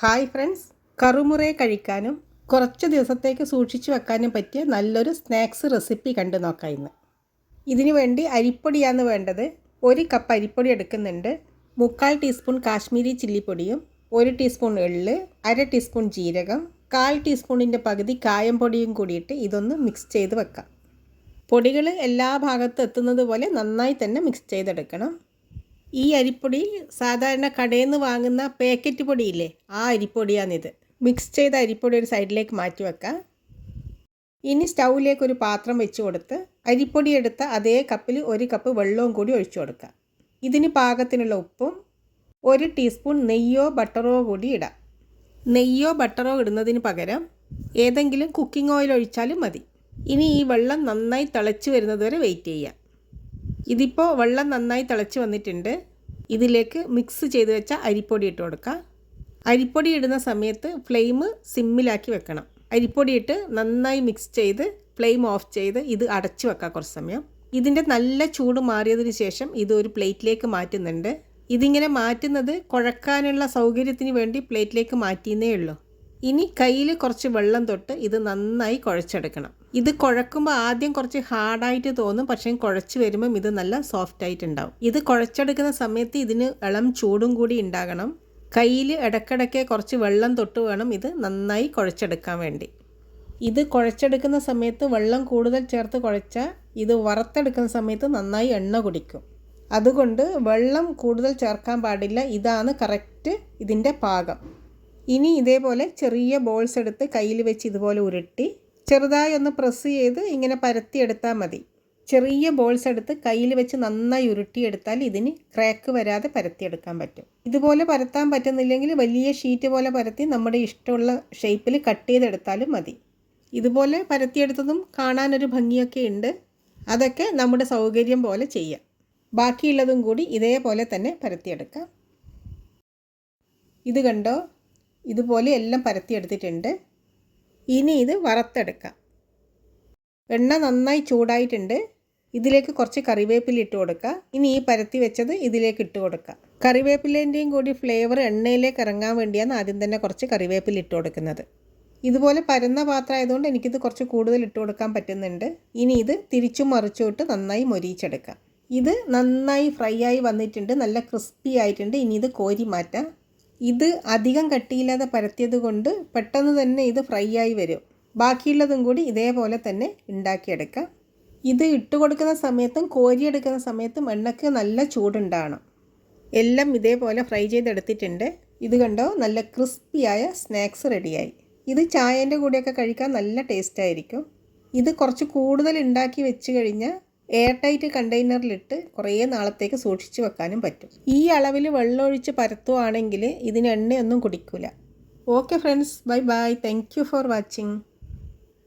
Hi friends. കറുമുറയെ കഴിക്കാനും കുറച്ച് ദിവസത്തേക്ക് സൂക്ഷിച്ചു വെക്കാനും പറ്റിയ നല്ലൊരു സ്നാക്സ് റെസിപ്പി കണ്ടു നോക്കാം ഇന്ന്. ഇതിനു വേണ്ടി അരിപ്പൊടിയാണ് വേണ്ടത്. ഒരു കപ്പ് അരിപ്പൊടി എടുക്കുന്നുണ്ട്. മുക്കാൽ ടീസ്പൂൺ കാശ്മീരി ചില്ലിപ്പൊടിയും ഒരു ടീസ്പൂൺ എള്ള് അര ടീസ്പൂൺ ജീരകം കാൽ ടീസ്പൂണിന്റെ പകുതി കായം പൊടിയും കൂടിയിട്ട് ഇതൊന്ന് മിക്സ് ചെയ്ത് വെക്കാം. പൊടികൾ എല്ലാ ഭാഗത്തും എത്തുന്നത് പോലെ നന്നായി തന്നെ മിക്സ് ചെയ്തെടുക്കണം. ഈ അരിപ്പൊടി സാധാരണ കടയിൽ നിന്ന് വാങ്ങുന്ന പാക്കറ്റ് പൊടിയില്ലേ ആ അരിപ്പൊടിയാണിത്. മിക്സ് ചെയ്ത അരിപ്പൊടി ഒരു സൈഡിലേക്ക് മാറ്റി വെക്കാം. ഇനി സ്റ്റൗവിലേക്ക് ഒരു പാത്രം വെച്ച് കൊടുത്ത് അരിപ്പൊടി എടുത്ത അതേ കപ്പിൽ ഒരു കപ്പ് വെള്ളവും കൂടി ഒഴിച്ചു കൊടുക്കുക ഇതിന് പാകത്തിനുള്ള ഉപ്പും ഒരു ടീസ്പൂൺ നെയ്യോ ബട്ടറോ കൂടി ഇടാം. നെയ്യോ ബട്ടറോ ഇടുന്നതിന് പകരം ഏതെങ്കിലും കുക്കിംഗ് ഓയിൽ ഒഴിച്ചാലും മതി. ഇനി ഈ വെള്ളം നന്നായി തിളച്ച് വരുന്നതുവരെ വെയിറ്റ് ചെയ്യാം. ഇതിപ്പോൾ വെള്ളം നന്നായി തിളച്ച് വന്നിട്ടുണ്ട്. ഇതിലേക്ക് മിക്സ് ചെയ്ത് വെച്ച അരിപ്പൊടി ഇട്ട് കൊടുക്കുക അരിപ്പൊടി ഇടുന്ന സമയത്ത് ഫ്ലെയിം സിമ്മിലാക്കി വെക്കണം. അരിപ്പൊടി ഇട്ട് നന്നായി മിക്സ് ചെയ്ത് ഫ്ലെയിം ഓഫ് ചെയ്ത് ഇത് അടച്ചു വെക്കാം കുറച്ച് സമയം. ഇതിന്റെ നല്ല ചൂട് മാറിയതിന് ശേഷം ഇത് ഒരു പ്ലേറ്റിലേക്ക് മാറ്റുന്നുണ്ട്. ഇതിങ്ങനെ മാറ്റുന്നത് കുഴക്കാനുള്ള സൗകര്യത്തിന് വേണ്ടി പ്ലേറ്റിലേക്ക് മാറ്റിയെന്നേ ഉള്ളൂ. ഇനി കയ്യിൽ കുറച്ച് വെള്ളം തൊട്ട് ഇത് നന്നായി കുഴച്ചെടുക്കണം. ഇത് കുഴക്കുമ്പോൾ ആദ്യം കുറച്ച് ഹാർഡായിട്ട് തോന്നും. പക്ഷേ കുഴച്ച് വരുമ്പം ഇത് നല്ല സോഫ്റ്റ് ആയിട്ടുണ്ടാവും ഇത് കുഴച്ചെടുക്കുന്ന സമയത്ത് ഇതിന് ഇളം ചൂടും കൂടി ഉണ്ടാകണം. കയ്യിൽ ഇടയ്ക്കിടയ്ക്ക് കുറച്ച് വെള്ളം തൊട്ട് വേണം ഇത് നന്നായി കുഴച്ചെടുക്കാൻ വേണ്ടി. ഇത് കുഴച്ചെടുക്കുന്ന സമയത്ത് വെള്ളം കൂടുതൽ ചേർത്ത് കുഴച്ചാൽ ഇത് വറുത്തെടുക്കുന്ന സമയത്ത് നന്നായി എണ്ണ കുടിക്കും. അതുകൊണ്ട് വെള്ളം കൂടുതൽ ചേർക്കാൻ പാടില്ല. ഇതാണ് കറക്റ്റ് ഇതിന്റെ പാകം. ഇനി ഇതേപോലെ ചെറിയ ബോൾസ് എടുത്ത് കയ്യിൽ വെച്ച് ഇതുപോലെ ഉരുട്ടി ചെറുതായി ഒന്ന് പ്രസ് ചെയ്ത് ഇങ്ങനെ പരത്തിയെടുത്താൽ മതി. ചെറിയ ബോൾസ് എടുത്ത് കയ്യിൽ വെച്ച് നന്നായി ഉരുട്ടിയെടുത്താൽ ഇതിന് ക്രാക്ക് വരാതെ പരത്തിയെടുക്കാൻ പറ്റും. ഇതുപോലെ പരത്താൻ പറ്റുന്നില്ലെങ്കിൽ വലിയ ഷീറ്റ് പോലെ പരത്തി നമ്മുടെ ഇഷ്ടമുള്ള ഷേപ്പിൽ കട്ട് ചെയ്തെടുത്താലും മതി. ഇതുപോലെ പരത്തിയെടുത്തതും കാണാനൊരു ഭംഗിയൊക്കെ ഉണ്ട്. അതൊക്കെ നമ്മുടെ സൗകര്യം പോലെ ചെയ്യാം. ബാക്കിയുള്ളതും കൂടി ഇതേപോലെ തന്നെ പരത്തിയെടുക്കാം ഇത് കണ്ടോ? ഇതുപോലെ എല്ലാം പരത്തിയെടുത്തിട്ടുണ്ട് ഇനി ഇത് വറുത്തെടുക്കാം. എണ്ണ നന്നായി ചൂടായിട്ടുണ്ട്. ഇതിലേക്ക് കുറച്ച് കറിവേപ്പില ഇട്ട് കൊടുക്കുക ഇനി ഈ പരത്തി വെച്ചത് ഇതിലേക്ക് ഇട്ട് കൊടുക്കുക കറിവേപ്പിലേന്റെയും കൂടി ഫ്ലേവർ എണ്ണയിലേക്ക് ഇറങ്ങാൻ വേണ്ടിയാണ് ആദ്യം തന്നെ കുറച്ച് കറിവേപ്പില ഇട്ട് കൊടുക്കുന്നത്. ഇതുപോലെ പരന്ന പാത്രം ആയതുകൊണ്ട് എനിക്കിത് കുറച്ച് കൂടുതൽ ഇട്ട് കൊടുക്കാൻ പറ്റുന്നുണ്ട്. ഇനി ഇത് തിരിച്ചും മറിച്ചും നന്നായി മൊരിയിച്ചെടുക്കാം. ഇത് നന്നായി ഫ്രൈ ആയി വന്നിട്ടുണ്ട്. നല്ല ക്രിസ്പി ആയിട്ടുണ്ട്. ഇനി ഇത് കോരി മാറ്റാം. ഇത് അധികം കട്ടിയില്ലാതെ പരത്തിയത് കൊണ്ട് പെട്ടെന്ന് തന്നെ ഇത് ഫ്രൈ ആയി വരും. ബാക്കിയുള്ളതും കൂടി ഇതേപോലെ തന്നെ ഉണ്ടാക്കിയെടുക്കാം. ഇത് ഇട്ട് കൊടുക്കുന്ന സമയത്തും കോരിയെടുക്കുന്ന സമയത്തും എണ്ണയ്ക്ക് നല്ല ചൂടുണ്ടാകണം. എല്ലാം ഇതേപോലെ ഫ്രൈ ചെയ്തെടുത്തിട്ടുണ്ട്. ഇത് കണ്ടോ? നല്ല ക്രിസ്പിയായ സ്നാക്സ് റെഡിയായി. ഇത് ചായേന്റെ കൂടെയൊക്കെ കഴിക്കാൻ നല്ല ടേസ്റ്റായിരിക്കും ഇത് കുറച്ച് കൂടുതൽ ഉണ്ടാക്കി വെച്ച് കഴിഞ്ഞാൽ എയർ ടൈറ്റ് കണ്ടെയ്നറിലിട്ട് കുറേ നാളത്തേക്ക് സൂക്ഷിച്ചു വെക്കാനും പറ്റും. ഈ അളവിൽ വെള്ളമൊഴിച്ച് പരത്തുവാണെങ്കിൽ ഇതിന് എണ്ണയൊന്നും കുടിക്കില്ല okay friends bye bye. Thank for watching